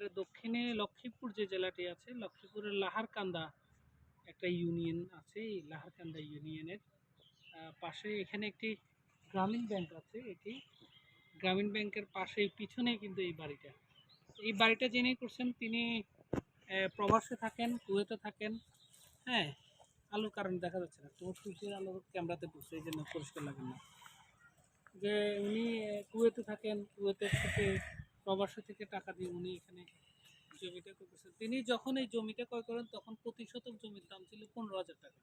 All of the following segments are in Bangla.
একেবারে দক্ষিণে লক্ষ্মীপুর যে জেলাটি আছে, লক্ষ্মীপুরের লাহারকান্দা একটা ইউনিয়ন আছে, এই লাহারকান্দা ইউনিয়নের পাশে এখানে একটি গ্রামীণ ব্যাংক আছে, এটি গ্রামীণ ব্যাংকের পাশেই, পিছনেই কিন্তু এই বাড়িটা। এই বাড়িটা যিনি করছেন, তিনি প্রবাসে থাকেন, কুয়েতে থাকেন হ্যাঁ? আলো কারণ দেখা যাচ্ছে না। তোমার সূর্যের আলো ক্যামেরাতে পড়ছে এই জন্য পরিষ্কার লাগে না। যে উনি কুয়েতে থাকেন, কুয়েতে থেকে প্রবাসী থেকে টাকা দিয়ে উনি এখানে জমিটা ক্রয় করছেন তিনি যখন এই জমিটা ক্রয় করেন, তখন প্রতি শতক জমির দাম ছিল পনেরো হাজার টাকা।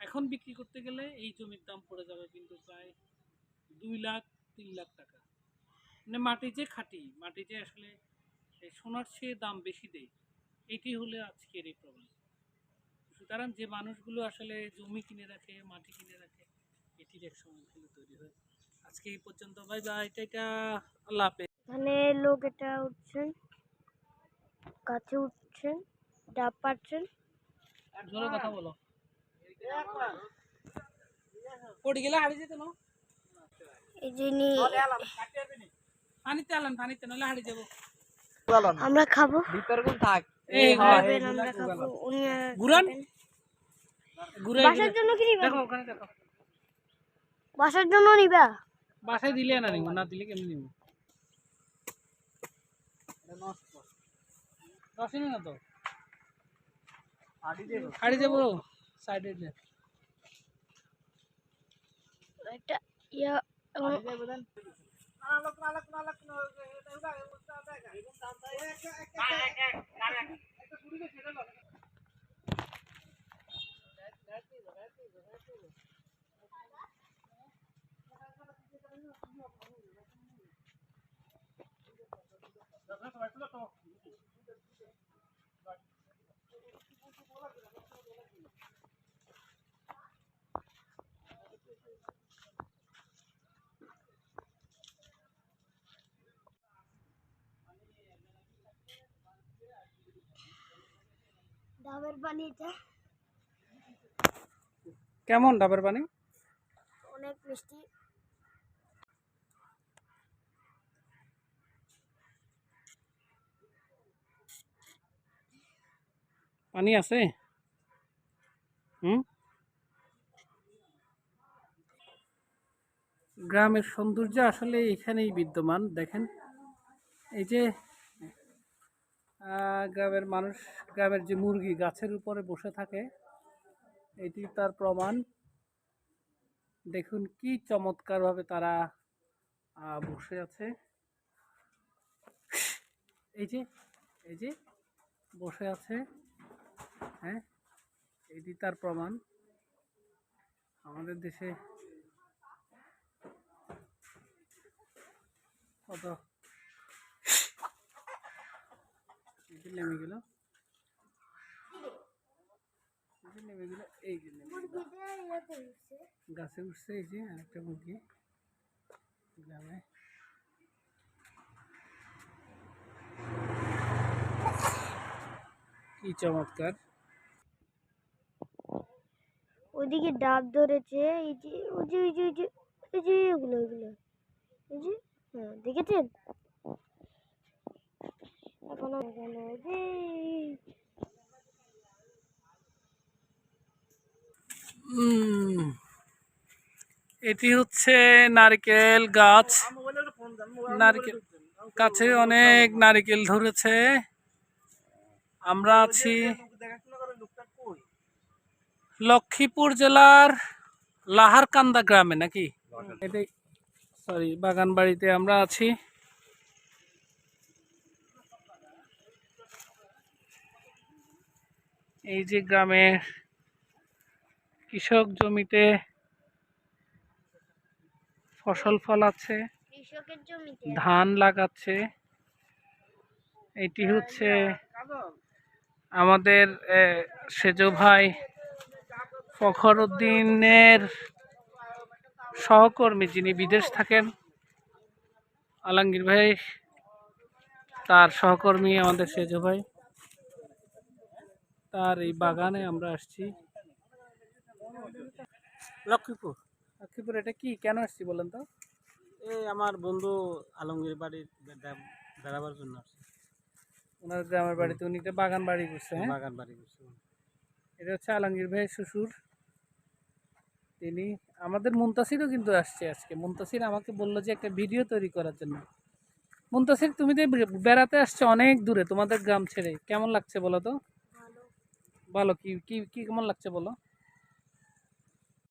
এখন বিক্রি করতে গেলে এই জমির দাম পড়ে যাবে কিন্তু প্রায় দুই লাখ, তিন লাখ টাকা। মানে মাটি যে খাঁটি, মাটি যে আসলে সোনার চেয়ে দাম বেশি দেয়, এটি হলে আজকের এই প্রবলেম সুতরাং যে মানুষগুলো আসলে জমি কিনে রাখে, মাটি কিনে রাখে, এটির এক সময় তৈরি হয়। আজকে এই পর্যন্ত। বাই বাই এটা আল্লাহ এখানে লোক এটা উঠছেন গাছে উঠছেন ডাব পাচ্ছেন জোরে কথা বলো। পড়ে গেলে হারিয়ে যেত না এই যিনি পানিতে আলান পানিতে নাহলে হারিয়ে যাব আমরা খাব। ভিতর কোন থাক। এই আমরা খাব উনি ঘুরান। ঘুরে বাসার জন্য কি নিবা? দেখো ওখানে দেখো। বাসার জন্য নিবা? বাসায় দিলে না নিব না দিলে কেমনি নিব? রসিনি না তো? হারিয়ে যাব সাইডে একটা ইয়া ডাবের পানি এটা কেমন ডাবের পানি? অনেক মিষ্টি। পানি আছে? হুম? গ্রামের সৌন্দর্য আসলে এখানেই বিদ্যমান দেখেন। এই যে গ্রামের মানুষ, গ্রামের যে মুরগি গাছের উপরে বসে থাকে, এটি তার প্রমাণ। দেখুন কি চমৎকারভাবে তারা বসে আছে। এই যে এই যে, বসে আছে। হ্যাঁ এটি তার প্রমাণ। আমাদের দেশে কত এই যে নেমে গেল এই যে নেমে গেল এই যে নেমে গেল গাছে উঠছে এই যে আরেকটা মুরগি গ্রামে কি চমৎকার ওইদিকে ডাব ধরেছে এই যে ওই যে ওই যে ওই যে এই যে এগুলো এগুলো এই যে হ্যাঁ দেখেছেন এখনও এটি হচ্ছে নারকেল গাছ। নারকেল গাছে অনেক নারকেল ধরেছে। আমরা আছি লক্ষ্মীপুর জেলার লাহারকান্দা গ্রামে নাকি? এটাই সরি বাগান বাড়িতে আমরা আছি। এই যে গ্রামের কৃষক জমিতে ফসল ফলাচ্ছে ধান লাগাচ্ছে। এটি হচ্ছে আমাদের সেজ ভাই ফখর উদ্দিনের সহকর্মী যিনি বিদেশ থাকেন আলমগীর ভাই তার সহকর্মী আমাদের সেজ ভাই। তার এই বাগানে আমরা আসছি। লক্ষ্মীপুর। লক্ষ্মীপুর এটা কি? কেন আসছি বলেন তো? এই আমার বন্ধু আলমগীর বাড়ির বেড়াবার জন্য আসছে। ওনার গ্রামের বাড়িতে উনি একটা বাগান বাড়ি করছে হ্যাঁ? বাগান বাড়ি করছে এটা হচ্ছে আলমগীর ভাই শ্বশুর। তিনি আমাদের মুন্তাসিরও কিন্তু আসছে আজকে। মুন্তাসির আমাকে বলল যে একটা ভিডিও তৈরি করার জন্য। মুন্তাসির তুমি বে- বেড়াতে আসছো অনেক দূরে তোমাদের গ্রাম ছেড়ে। কেমন লাগছে বলো তো? ভালো কি কি কি কেমন লাগছে বলো?